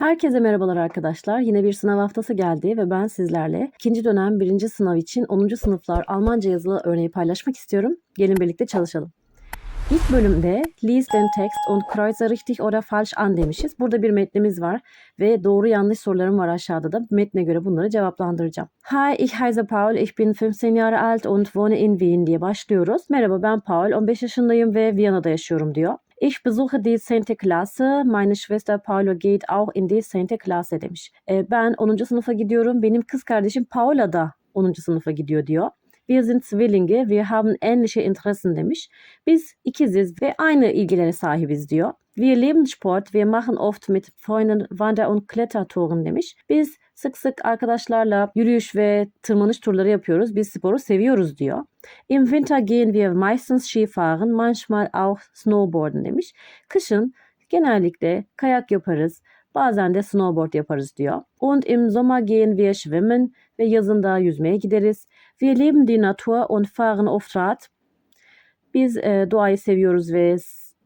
Herkese merhabalar arkadaşlar. Yine bir sınav haftası geldi ve ben sizlerle ikinci dönem birinci sınav için 10. sınıflar Almanca yazılı örneği paylaşmak istiyorum. Gelin birlikte çalışalım. İlk bölümde lies den Text und kreuze richtig oder falsch an demişiz. Burada bir metnimiz var ve doğru yanlış sorularım var aşağıda da. Metne göre bunları cevaplandıracağım. Hi, ich heiße Paul, ich bin 15 Jahre alt und wohne in Wien diye başlıyoruz. Merhaba ben Paul, 15 yaşındayım ve Viyana'da yaşıyorum diyor. Ich besuche die 10. Klasse. Meine Schwester Paula geht auch in die 10. Klasse demiş. E, ben 10. sınıfa gidiyorum. Benim kız kardeşim Paula da 10. sınıfa gidiyor diyor. Wir sind Zwillinge, wir haben ähnliche Interessen demiş. Biz ikiziz ve aynı ilgilere sahibiz diyor. Wir lieben Sport, wir machen oft mit Freunden Wander- und Klettertouren demiş. Biz sık sık arkadaşlarla yürüyüş ve tırmanış turları yapıyoruz. Biz sporu seviyoruz diyor. Im Winter gehen wir meistens Skifahren, manchmal auch Snowboarden demiş. Kışın genellikle kayak yaparız, bazen de snowboard yaparız diyor. Und im Sommer gehen wir schwimmen ve yazın da yüzmeye gideriz. Wir lieben die Natur und fahren oft Rad. Biz e, doğayı seviyoruz ve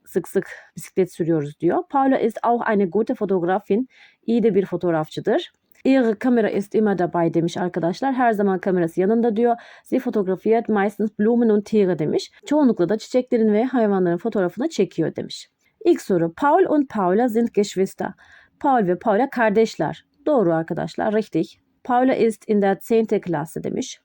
sık sık bisiklet sürüyoruz diyor. Paula ist auch eine gute Fotografin. İyi de bir fotoğrafçıdır. Ihre Kamera ist immer dabei demiş arkadaşlar. Her zaman kamerası yanında diyor. Sie fotografiert meistens Blumen und Tiere demiş. Çoğunlukla da çiçeklerin ve hayvanların fotoğrafını çekiyor demiş. İlk soru. Paul und Paula sind Geschwister. Paul ve Paula kardeşler. Doğru arkadaşlar. Richtig. Paula ist in der 10. Klasse demiş.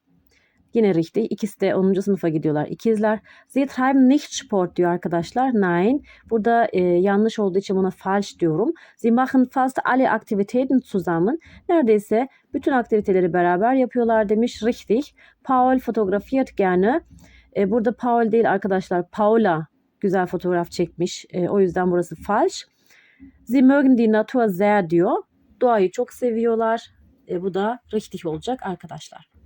Yine richtig. İkisi de 10. sınıfa gidiyorlar. İkizler. Sie treiben nicht Sport diyor arkadaşlar. Nein. Burada e, yanlış olduğu için buna falsch diyorum. Sie machen fast alle Aktivitäten zusammen. Neredeyse bütün aktiviteleri beraber yapıyorlar demiş. Richtig. Paul fotografiert gerne. E, burada Paul değil arkadaşlar. Paula güzel fotoğraf çekmiş. E, o yüzden burası falsch. Sie mögen die Natur sehr diyor. Doğayı çok seviyorlar. E, bu da richtig olacak arkadaşlar.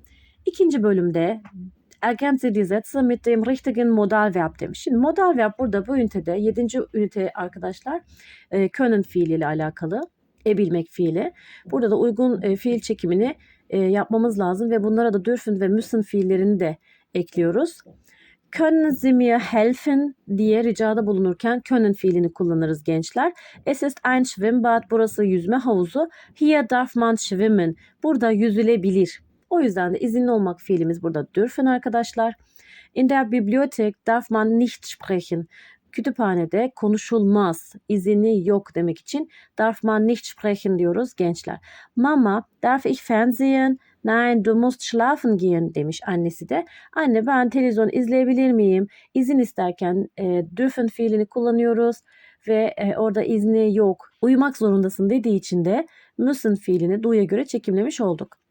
İkinci bölümde ergänze die Sätze mit dem richtigen Modalverb demiş. Şimdi modalverb burada bu ünitede 7. ünite arkadaşlar e, können fiiliyle alakalı. E bilmek fiili. Burada da uygun e, fiil çekimini e, yapmamız lazım ve bunlara da dürfen ve müssen fiillerini de ekliyoruz. Können Sie mir helfen diye ricada bulunurken können fiilini kullanırız gençler. Es ist ein Schwimmbad. Burası yüzme havuzu. Hier darf man schwimmen. Burada yüzülebilir. O yüzden de izinli olmak fiilimiz burada dürfen arkadaşlar. In der Bibliothek darf man nicht sprechen. Kütüphanede konuşulmaz. İzini yok demek için darf man nicht sprechen diyoruz gençler. Mama, darf ich fernsehen? Nein, du musst schlafen gehen demiş annesi de. Anne ben televizyon izleyebilir miyim? İzin isterken e, dürfen fiilini kullanıyoruz ve e, orada izni yok. Uyumak zorundasın dediği için de müssen fiilini duya göre çekimlemiş olduk.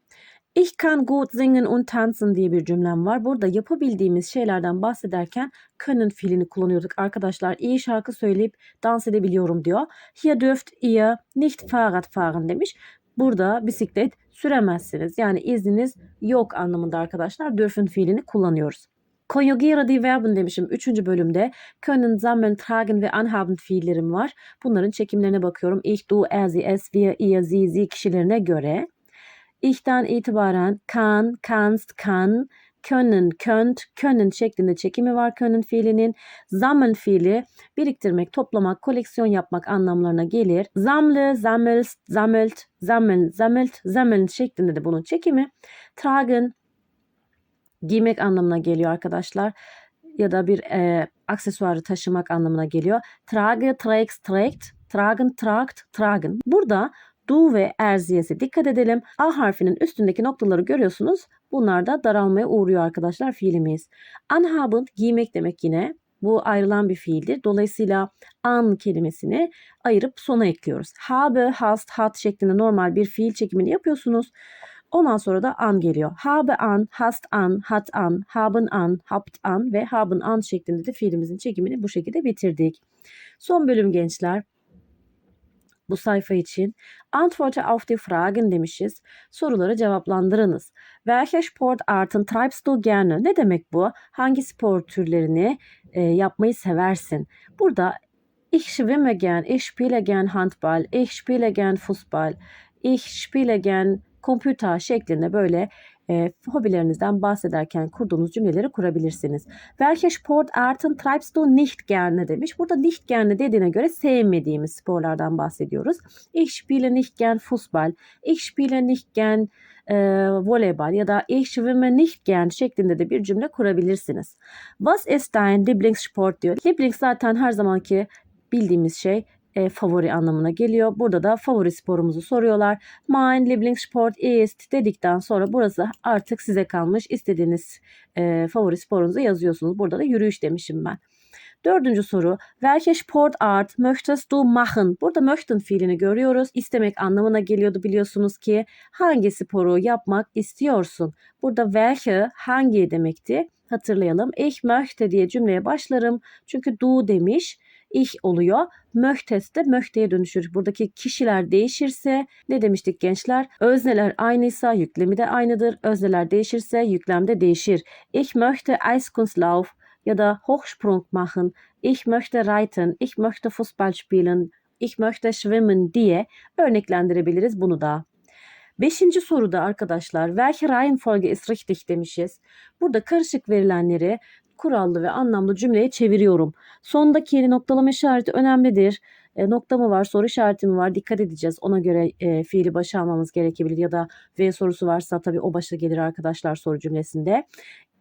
Ich kann gut singen und tanzen diye bir cümlem var. Burada yapabildiğimiz şeylerden bahsederken können fiilini kullanıyorduk. Arkadaşlar iyi şarkı söyleyip dans edebiliyorum diyor. Hier dürft ihr nicht Fahrrad fahren demiş. Burada bisiklet süremezsiniz. Yani izniniz yok anlamında arkadaşlar. Dürfen fiilini kullanıyoruz. Konjugiere die Verben demişim 3. bölümde. Können, sammeln, tragen ve anhaben fiillerim var. Bunların çekimlerine bakıyorum. Ich, du, er, sie, es, wir, ihr, sie, sie kişilerine göre. İh'ten itibaren kann, kannst, kann, können, könnt, können şeklinde çekimi var können fiilinin. Sammeln fiili biriktirmek, toplamak, koleksiyon yapmak anlamlarına gelir. Sammle, sammelst, sammelt, sammeln, sammelt, sammeln şeklinde de bunun çekimi. Tragen giymek anlamına geliyor arkadaşlar. Ya da bir e, aksesuarı taşımak anlamına geliyor. Trage, trägst, trägt, tragen, tragt, tragen. Burada du ve erziyesi dikkat edelim. A harfinin üstündeki noktaları görüyorsunuz. Bunlar da daralmaya uğruyor arkadaşlar fiilimiz. Anhaben giymek demek yine. Bu ayrılan bir fiildir. Dolayısıyla an kelimesini ayırıp sona ekliyoruz. Habe, hast, hat şeklinde normal bir fiil çekimini yapıyorsunuz. Ondan sonra da an geliyor. Habe an, hast an, hat an, haben an, habt an ve haben an şeklinde de fiilimizin çekimini bu şekilde bitirdik. Son bölüm gençler bu sayfa için Antworte auf die Fragen demişiz. Soruları cevaplandırınız. Welche Sportarten treibst du gerne? Ne demek bu? Hangi spor türlerini e, yapmayı seversin? Burada ich schwimme gern, ich spiele gern Handball, ich spiele gern Fußball, ich spiele gern Computer şeklinde böyle e, hobilerinizden bahsederken kurduğunuz cümleleri kurabilirsiniz. Welche Sportarten treibst du nicht gerne demiş. Burada nicht gerne dediğine göre sevmediğimiz sporlardan bahsediyoruz. Ich spiele nicht gern Fußball. Ich spiele nicht gern e, voleybol ya da ich schwimme nicht gern şeklinde de bir cümle kurabilirsiniz. Was ist dein Lieblingssport diyor. Lieblings zaten her zamanki bildiğimiz şey e, favori anlamına geliyor. Burada da favori sporumuzu soruyorlar. Mein Lieblingssport ist dedikten sonra burası artık size kalmış. İstediğiniz e, favori sporunuzu yazıyorsunuz. Burada da yürüyüş demişim ben. Dördüncü soru. Welche Sportart möchtest du machen? Burada möchten fiilini görüyoruz. İstemek anlamına geliyordu biliyorsunuz ki. Hangi sporu yapmak istiyorsun? Burada welche hangi demekti? Hatırlayalım. Ich möchte diye cümleye başlarım. Çünkü du demiş. Ich oluyor. Möchtes de möchteye dönüşür. Buradaki kişiler değişirse ne demiştik gençler? Özneler aynıysa yüklemi de aynıdır. Özneler değişirse yüklem de değişir. Ich möchte Eiskunstlauf ya da Hochsprung machen. Ich möchte reiten. Ich möchte Fußball spielen. Ich möchte schwimmen diye örneklendirebiliriz bunu da. Beşinci soruda arkadaşlar welche Reihenfolge ist richtig demişiz. Burada karışık verilenleri kurallı ve anlamlı cümleye çeviriyorum. Sondaki yeni noktalama işareti önemlidir. E, nokta mı var, soru işareti mi var dikkat edeceğiz. Ona göre e, fiili başa almamız gerekebilir ya da V sorusu varsa tabii o başa gelir arkadaşlar soru cümlesinde.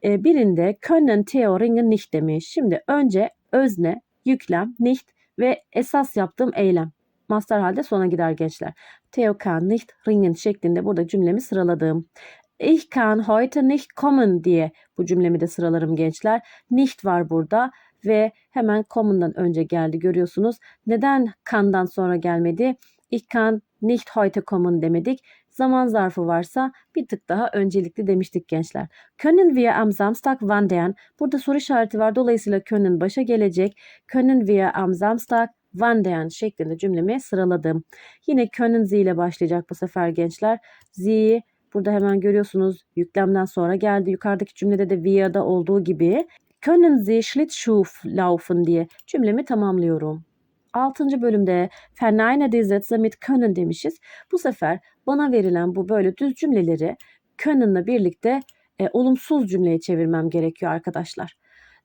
E, birinde können Theo ringen nicht demiş. Şimdi önce özne, yüklem, nicht ve esas yaptığım eylem. Master halde sona gider gençler. Theo kann nicht ringen şeklinde burada cümlemi sıraladım. Ich kann heute nicht kommen diye bu cümlemi de sıralarım gençler. Nicht var burada ve hemen commen'dan önce geldi görüyorsunuz. Neden kann'dan sonra gelmedi? Ich kann nicht heute kommen demedik. Zaman zarfı varsa bir tık daha öncelikli demiştik gençler. Können wir am Samstag wandern? Burada soru işareti var. Dolayısıyla können başa gelecek. Können wir am Samstag wandern şeklinde cümlemi sıraladım. Yine können Sie ile başlayacak bu sefer gençler. Sie Burada hemen görüyorsunuz yüklemden sonra geldi. Yukarıdaki cümlede de we'da olduğu gibi können Sie Schlittschuh laufen diye cümlemi tamamlıyorum. 6. bölümde verneine die Sätze mit können demişiz. Bu sefer bana verilen bu böyle düz cümleleri können'la birlikte e, olumsuz cümleye çevirmem gerekiyor arkadaşlar.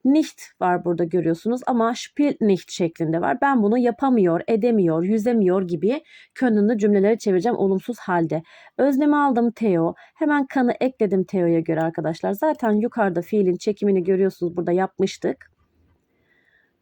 Nicht var burada görüyorsunuz ama spielt nicht şeklinde var. Ben bunu yapamıyor, edemiyor, yüzemiyor gibi können'lı cümlelere çevireceğim olumsuz halde. Öznemi aldım Theo. Hemen kanı ekledim Theo'ya göre arkadaşlar. Zaten yukarıda fiilin çekimini görüyorsunuz. Burada yapmıştık.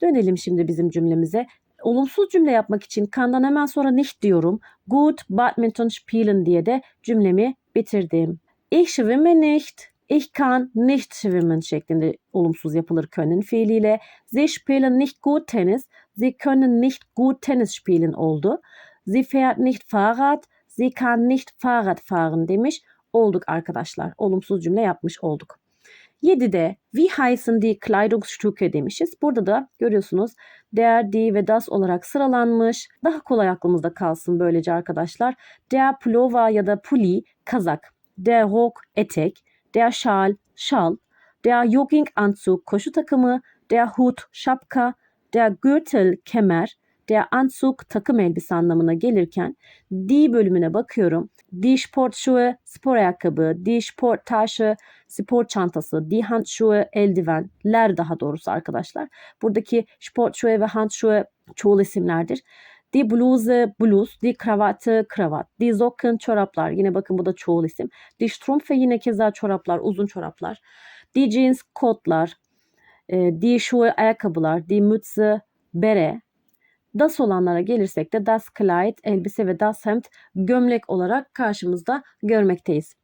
Dönelim şimdi bizim cümlemize. Olumsuz cümle yapmak için kandan hemen sonra nicht diyorum. Gut Badminton spielen diye de cümlemi bitirdim. Ich schwimme nicht. Ich kann nicht schwimmen şeklinde olumsuz yapılır können fiiliyle. Sie spielen nicht gut Tennis. Sie können nicht gut Tennis spielen oldu. Sie fährt nicht Fahrrad. Sie kann nicht Fahrrad fahren demiş olduk arkadaşlar. Olumsuz cümle yapmış olduk. 7'de wie heißen die Kleidungsstücke demişiz. Burada da görüyorsunuz der, die ve das olarak sıralanmış. Daha kolay aklımızda kalsın böylece arkadaşlar. Der Pullover ya da pulli kazak. Der Rock etek. Der Schal şal. Der Jogginganzug koşu takımı. Der Hut şapka. Der Gürtel kemer. Der Anzug takım elbise anlamına gelirken die bölümüne bakıyorum. Die Sportschuhe spor ayakkabı, die Sporttasche spor çantası, die Handschuhe eldivenler daha doğrusu arkadaşlar. Buradaki Sportschuhe ve Handschuhe çoğul isimlerdir. Die Bluse bluz, die Kravatı kravat, die Socken çoraplar. Yine bakın bu da çoğul isim. Die Strumpfe yine keza çoraplar, uzun çoraplar. Die Jeans kotlar, e, die Schuhe ayakkabılar, die Mütze bere, Das olanlara gelirsek de das Kleid elbise ve das Hemd gömlek olarak karşımızda görmekteyiz.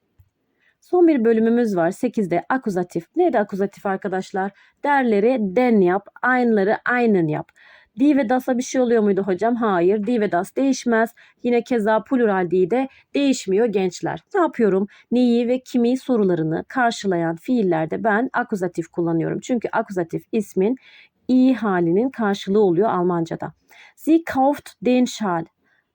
Son bir bölümümüz var 8'de akuzatif. Neydi akuzatif arkadaşlar? Derleri den yap, aynıları aynen yap. Die ve das'a bir şey oluyor muydu hocam? Hayır. Die ve das değişmez. Yine keza plural die de değişmiyor gençler. Ne yapıyorum? Neyi ve kimi sorularını karşılayan fiillerde ben akuzatif kullanıyorum. Çünkü akuzatif ismin i halinin karşılığı oluyor Almanca'da. Sie kauft den Schal.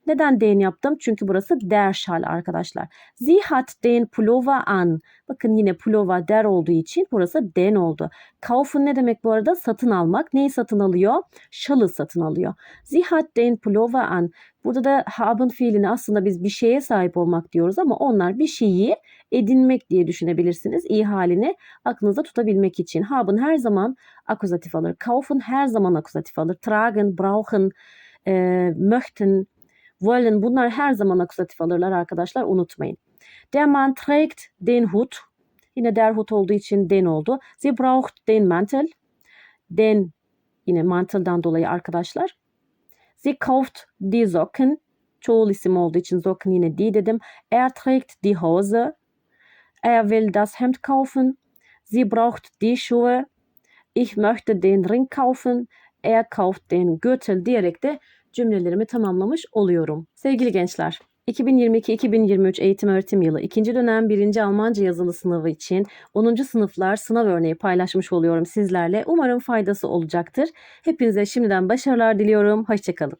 Neden den yaptım? Çünkü burası der Schal arkadaşlar. Sie hat den Pullover an. Bakın yine pullover der olduğu için burası den oldu. Kaufen ne demek bu arada? Satın almak. Neyi satın alıyor? Şalı satın alıyor. Sie hat den Pullover an. Burada da haben fiilini aslında biz bir şeye sahip olmak diyoruz ama onlar bir şeyi edinmek diye düşünebilirsiniz. İyi halini aklınızda tutabilmek için. Haben her zaman akuzatif alır. Kaufen her zaman akuzatif alır. Tragen, brauchen, möchten, wollen bunlar her zaman akuzatif alırlar arkadaşlar unutmayın. Der Mann trägt den Hut. Yine der Hut olduğu için den oldu. Sie braucht den Mantel. Den yine manteldan dolayı arkadaşlar. Sie kauft die Socken. Çoğul isim olduğu için Socken yine die dedim. Er trägt die Hose. Er will das Hemd kaufen. Sie braucht die Schuhe. Ich möchte den Ring kaufen. Er kauft den Gürtel diyerek de cümlelerimi tamamlamış oluyorum. Sevgili gençler, 2022-2023 eğitim öğretim yılı 2. dönem 1. Almanca yazılı sınavı için 10. sınıflar sınav örneği paylaşmış oluyorum sizlerle. Umarım faydası olacaktır. Hepinize şimdiden başarılar diliyorum. Hoşçakalın.